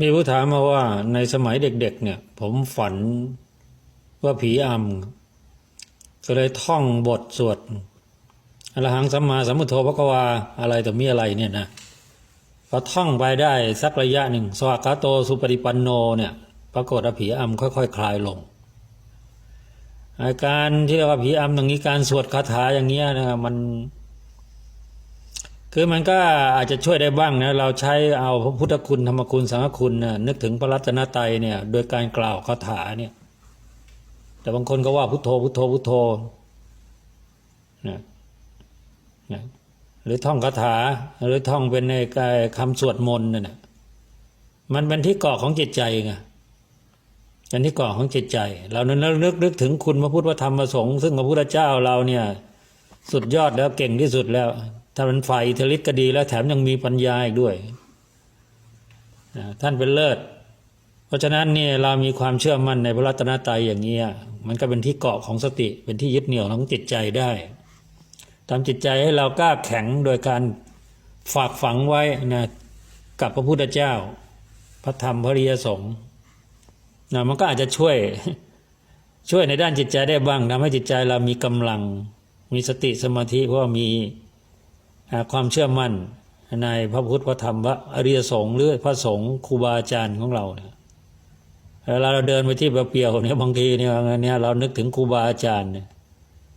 มีผู้ถามมาว่าในสมัยเด็กๆเนี่ย ผมฝันว่าผีอำก็เลยท่องบทสวดอรหังสัมมาสัมพุทโธพระกวาอะไรแต่มีอะไรเนี่ยนะพอท่องไปได้สักระยะหนึ่งสวากขาโตสุปฏิปันโนเนี่ย ปรากฏว่าผีอำค่อยๆคลายลง อาการที่เรียกว่าผีอำอย่างนี้การสวดคาถาอย่างเงี้ยนะมัน คือมันก็อาจจะช่วยได้บ้างนะเราใช้เอาพระพุทธคุณธรรมคุณสังฆคุณนะนึกถึงพระรัตนตรัยเนี่ย โดยการกล่าวคาถาเนี่ย แต่บางคนก็ว่าพุทโธพุทโธพุทโธนะนะหรือท่องคาถา หรือท่องเป็นในกายคำสวดมนต์นั่นนะมันเป็นที่เกาะของจิตใจไงเป็นที่เกาะของจิตใจ เรานึกนึกนึกถึงคุณพระพุทธธรรมพระสงฆ์ซึ่งพระพุทธเจ้าเราเนี่ย สุดยอดแล้วเก่งที่สุดแล้ว ถ้ามันฝ่ายอิทธิฤทธิ์ก็ดีแล้วแถมยังมีปัญญาอีกด้วยนะท่านเป็นเลิศ เพราะฉะนั้นเนี่ยเรามีความเชื่อมั่นในพระรัตนตรัยอย่างนี้ยมันก็เป็นที่เกาะของสติเป็นที่ยึดเหนี่ยวของจิตใจได้ทำจิตใจให้เรากล้าแข็งโดยการฝากฝังไว้นะกับพระพุทธเจ้า พระธรรมพระริยสงฆ์นะมันก็อาจจะช่วยช่วยในด้านจิตใจได้บ้างทำให้จิตใจเรามีกำลัง มีสติสมาธิเพราะว่ามี ความเชื่อมั่นในพระพุทธพระธรรมพระอริยสงฆ์หรือพระสงฆ์ครูบาอาจารย์ของเราเนี่ยเวลาเราเดินไปที่เปรียวเนี่ยบางทีเนี่ยเนี่ยเรานึกถึงครูบาอาจารย์เนี่ย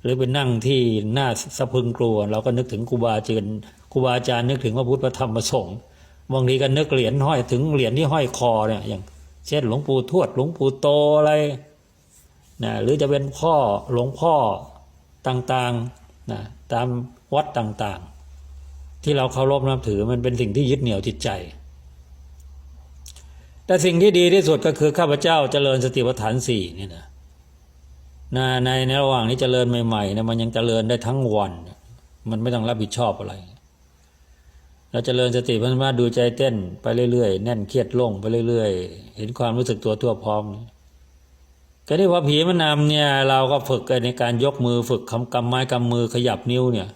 หรือไปนั่งที่หน้าสะพึงกลัว เราก็นึกถึงครูบาอาจารย์ครูบาอาจารย์นึกถึงพระพุทธพระธรรมพระสงฆ์บางทีก็นึกเหรียญห้อยถึงเหรียญที่ห้อยคอเนี่ยอย่าง เช่นหลวงปู่ทวดหลวงปู่โตอะไรนะหรือจะเป็นพ่อหลวงพ่อต่างๆนะตามวัดต่างๆ ที่เราเคารพนับถือมันเป็นสิ่งที่ยึดเหนี่ยวจิตใจ แต่สิ่งที่ดีที่สุดก็คือข้าพเจ้าเจริญสติปัฏฐานสี่นี่นะในในในระหว่างนี้เจริญใหม่ๆนะมันยังเจริญได้ทั้งวัน มันไม่ต้องรับผิดชอบอะไร เราจเจริญสติพัฒนาดูใจเต้นไปเรื่อยๆ แน่นเครียดโล่งไปเรื่อยๆ เห็นความรู้สึกตัวทั่วพร้อมก็ที่พอผีมันนำเนี่ย เราก็ฝึกในการยกมือฝึกคำกำไม้กำมือขยับนิ้วเนี่ย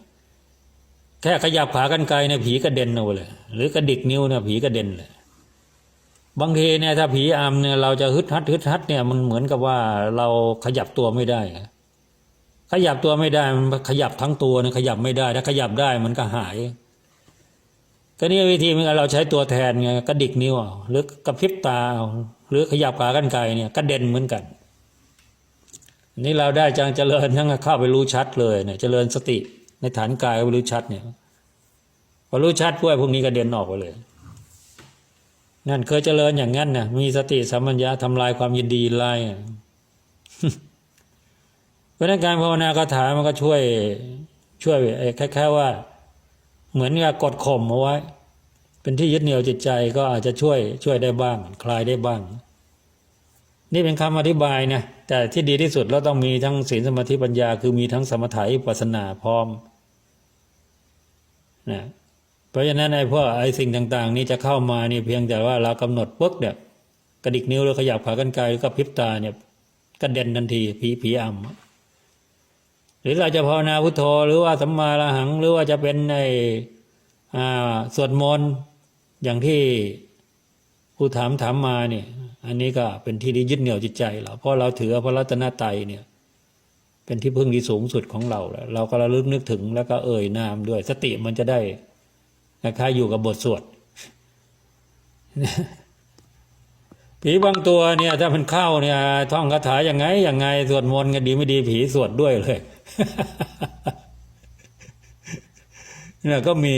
แค่ขยับขากันไกลเนี่ยผีกระเด็นเอาเลย หรือกระดิกนิ้วเนี่ยผีกระเด็นเลยบางทีเนี่ยถ้าผีอำเนี่ยเราจะฮึดฮัดฮึดฮัดเนี่ยมันเหมือนกับว่าเราขยับตัวไม่ได้ ขยับตัวไม่ได้มันขยับทั้งตัวเนี่ยขยับไม่ได้ ถ้าขยับได้มันก็หาย ก็นี่วิธีเมันเราใช้ตัวแทนไงกระดิกนิ้วหรือกระพริบตาเอาหรือขยับขากันไกลเนี่ยกระเด็นเหมือนกัน นี่เราได้จังเจริญทั้งเข้าไปรู้ชัดเลยเนี่ยเจริญสติ ในฐานกายก็รู้ชัดเนี่ยพอรู้ชัดพวกพวกนี้กระเด็นออกไปเลย นั่นเคยเจริญอย่างนั้นนะมีสติสัมปัญญาทำลายความยินดีลายเพราะนั้นการภาวนาคาถามันก็ช่วย ช่วยคล้ายๆว่า เหมือนกับกดข่มเอาไว้ เป็นที่ยึดเหนี่ยวจิตใจก็อาจจะช่วย ช่วยได้บ้าง คลายได้บ้าง นี่เป็นคำอธิบายนะแต่ที่ดีที่สุดเราต้องมีทั้งศีลสมาธิปัญญา คือมีทั้งสมถะปัสนาพร้อม นะเพราะฉะนั้นไอ้พวกไอ้สิ่งต่าง ๆ นี้จะเข้ามานี่เพียงแต่ว่าเรากำหนดปุ๊บเนี่ยกระดิกนิ้วหรือขยับขากันไกลหรือกับพริบตาเนี่ยกระเด็นทันทีผีผีอำหรือเราจะภาวนาพุทโธหรือว่าสัมมาละหัง หรือว่าจะเป็นในสวดมนต์อย่างที่ผู้ถามถามมาเนี่ย อันนี้ก็เป็นที่ที่ยึดเหนี่ยวจิตใจเราเพราะเราถือพระรัตนตรัยเนี่ย เป็นที่พึ่งที่สูงสุดของเราแล้วเราก็ระลึกนึกถึงแล้วก็เอ่ยนามด้วย สติมันจะได้คล้าอยู่กับบทสวดผีบางตัวเนี่ย ถ้ามันเข้าเนี่ย ท่องคาถาอย่างไงอย่างไงสวดมนต์กันดีไม่ดีผีสวดด้วยเลยเนี่ยก็มี